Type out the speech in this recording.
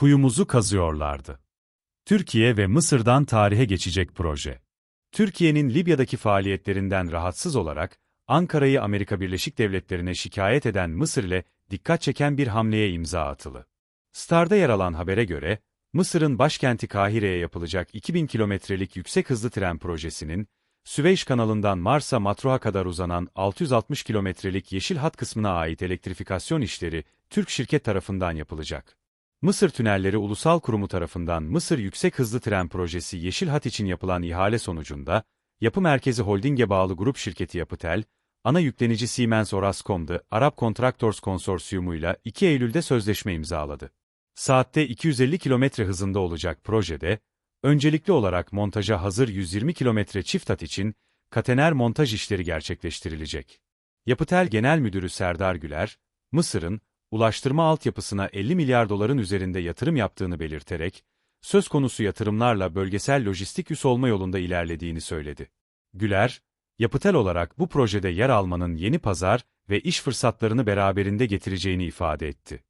kuyumuzu kazıyorlardı. Türkiye ve Mısır'dan tarihe geçecek proje. Türkiye'nin Libya'daki faaliyetlerinden rahatsız olarak, Ankara'yı Amerika Birleşik Devletleri'ne şikayet eden Mısır ile dikkat çeken bir hamleye imza atılı. Star'da yer alan habere göre, Mısır'ın başkenti Kahire'ye yapılacak 2000 kilometrelik yüksek hızlı tren projesinin, Süveyş kanalından Mars'a Matruh'a kadar uzanan 660 kilometrelik yeşil hat kısmına ait elektrifikasyon işleri, Türk şirket tarafından yapılacak. Mısır Tünelleri Ulusal Kurumu tarafından Mısır Yüksek Hızlı Tren Projesi Yeşil Hat için yapılan ihale sonucunda, Yapı Merkezi Holding'e bağlı grup şirketi Yapıtel, ana yüklenici Siemens Orascom'da Arap Contractors Konsorsiyumuyla 2 Eylül'de sözleşme imzaladı. Saatte 250 km hızında olacak projede, öncelikli olarak montaja hazır 120 km çift hat için katener montaj işleri gerçekleştirilecek. Yapıtel Genel Müdürü Serdar Güler, Mısır'ın, ulaştırma altyapısına 50 milyar doların üzerinde yatırım yaptığını belirterek, söz konusu yatırımlarla bölgesel lojistik üs olma yolunda ilerlediğini söyledi. Güler, Yapıtel olarak bu projede yer almanın yeni pazar ve iş fırsatlarını beraberinde getireceğini ifade etti.